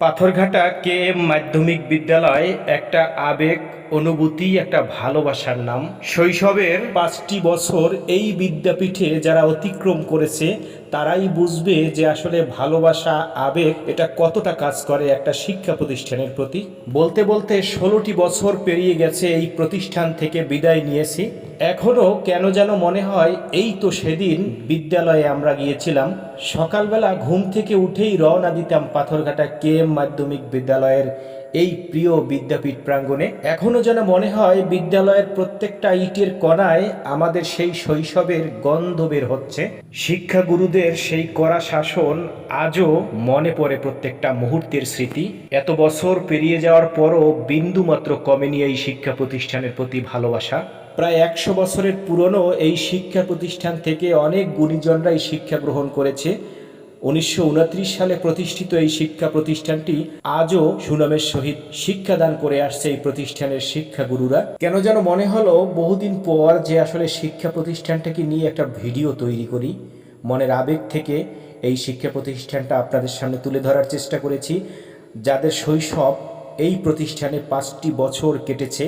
Patharghata K M মাধ্যমিক বিদ্যালয় একটা আবেগ অনুভূতি, একটা ভালোবাসার নাম। শৈশবের পাঁচটি বছর এই বিদ্যাপীঠে যারা অতিক্রম করেছে, তারাই বুঝবে যে আসলে ভালোবাসা, আবেগ, এটা কতটা কাজ করে একটা শিক্ষা প্রতিষ্ঠানের প্রতি। বলতে বলতে ষোলোটি বছর পেরিয়ে গেছে, এই প্রতিষ্ঠান থেকে বিদায় নিয়েছি। এখনও কেন যেন মনে হয়, এই তো সেদিন বিদ্যালয়ে আমরা গিয়েছিলাম। সকালবেলা ঘুম থেকে উঠেই রওনা দিতাম পাথরঘাটা কে এম মাধ্যমিক বিদ্যালয়ের এই প্রিয় বিদ্যাপীঠ প্রাঙ্গণে এখনও যেন মনে হয় বিদ্যালয়ের প্রত্যেকটা ইটের কণায় আমাদের সেই শৈশবের গন্ধ বের হচ্ছে। শিক্ষাগুরুদের সেই কড়া শাসন আজও মনে পড়ে প্রত্যেকটা মুহূর্তের স্মৃতি। এত বছর পেরিয়ে যাওয়ার পরও বিন্দুমাত্র কমেনি এই শিক্ষা প্রতিষ্ঠানের প্রতি ভালোবাসা। প্রায় একশো বছরের পুরনো এই শিক্ষা প্রতিষ্ঠান থেকে অনেক গুণীজনরাই শিক্ষা গ্রহণ করেছে। উনিশশো উনত্রিশ সালে প্রতিষ্ঠিত এই শিক্ষা প্রতিষ্ঠানটি আজও সুনামের সহিত শিক্ষাদান করে আসছে এই প্রতিষ্ঠানের শিক্ষাগুরুরা। কেন যেন মনে হলো বহুদিন পর যে আসলে শিক্ষা প্রতিষ্ঠানটাকে নিয়ে একটা ভিডিও তৈরি করি। মনের আবেগ থেকে এই শিক্ষা প্রতিষ্ঠানটা আপনাদের সামনে তুলে ধরার চেষ্টা করেছি। যাদের শৈশব এই প্রতিষ্ঠানে পাঁচটি বছর কেটেছে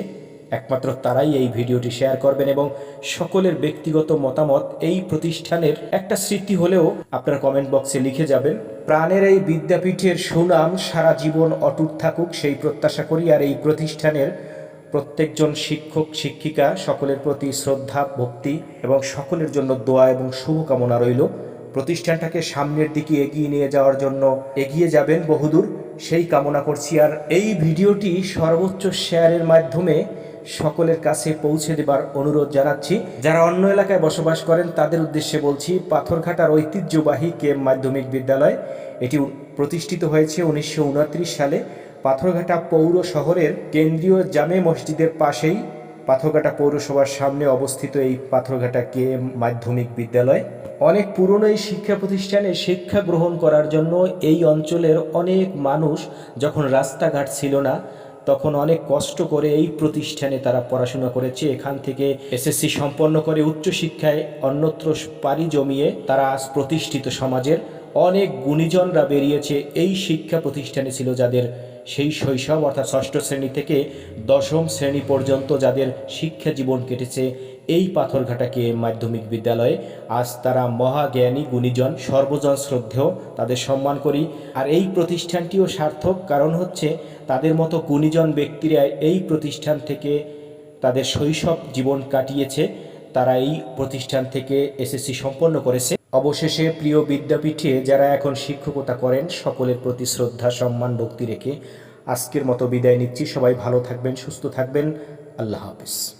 একমাত্র তারাই এই ভিডিওটি শেয়ার করবেন এবং সকলের ব্যক্তিগত মতামত এই প্রতিষ্ঠানের একটা স্মৃতি হলেও আপনারা কমেন্ট বক্সে লিখে যাবেন, প্রাণের এই বিদ্যাপীঠের সুনাম সারা জীবন অটুট থাকুক সেই প্রত্যাশা করি আর এই প্রতিষ্ঠানের প্রত্যেকজন শিক্ষক, শিক্ষিকা সকলের প্রতি শ্রদ্ধা, ভক্তি এবং সকলের জন্য দোয়া এবং শুভকামনা রইল। প্রতিষ্ঠানটাকে সামনের দিকে এগিয়ে নিয়ে যাওয়ার জন্য এগিয়ে যাবেন বহুদূর। সেই কামনা করছি আর এই ভিডিওটি সর্বোচ্চ শেয়ারের মাধ্যমে সকলের কাছে পৌঁছে দেবার অনুরোধ জানাচ্ছি। যারা অন্য এলাকায় বসবাস করেন, তাদের উদ্দেশ্যে বলছি, পাথরঘাটার ঐতিহ্যবাহী কে মাধ্যমিক বিদ্যালয়, এটি প্রতিষ্ঠিত হয়েছে উনিশশো সালে। পাথরঘাটা পৌর শহরের কেন্দ্রীয় জামে মসজিদের পাশেই পাথরঘাটা পৌরসভার সামনে অবস্থিত এই পাথরঘাটা কে মাধ্যমিক বিদ্যালয়। অনেক পুরনো এই শিক্ষা প্রতিষ্ঠানে শিক্ষা গ্রহণ করার জন্য এই অঞ্চলের অনেক মানুষ যখন রাস্তাঘাট ছিল না তখন অনেক কষ্ট করে এই প্রতিষ্ঠানে তারা পড়াশোনা করেছে। এখান থেকে এসএসসি সম্পন্ন করে উচ্চশিক্ষায় অন্যত্র পাড়ি জমিয়ে তারা আজ প্রতিষ্ঠিত সমাজের অনেক গুণীজনরা বেরিয়েছে। এই শিক্ষা প্রতিষ্ঠানে ছিল যাদের সেই শৈশব অর্থাৎ ষষ্ঠ শ্রেণি থেকে দশম শ্রেণি পর্যন্ত যাদের শিক্ষা জীবন কেটেছে। এই পাথরঘাটাকে মাধ্যমিক বিদ্যালয়ে আজ তারা মহাজ্ঞানী গুণীজন সর্বজন শ্রদ্ধেয় তাদের সম্মান করি। আর এই প্রতিষ্ঠানটিও সার্থক, কারণ হচ্ছে তাদের মতো গুণীজন ব্যক্তিরা এই প্রতিষ্ঠান থেকে তাদের শৈশব জীবন কাটিয়েছে। তারা এই প্রতিষ্ঠান থেকে এসএসসি সম্পন্ন করেছে। অবশেষে প্রিয় বিদ্যাপীঠে যারা এখন শিক্ষকতা করেন, সকলের প্রতি শ্রদ্ধা, সম্মান, ভক্তি রেখে আজকের মতো বিদায় নিচ্ছি। সবাই ভালো থাকবেন, সুস্থ থাকবেন। আল্লাহ হাফিজ।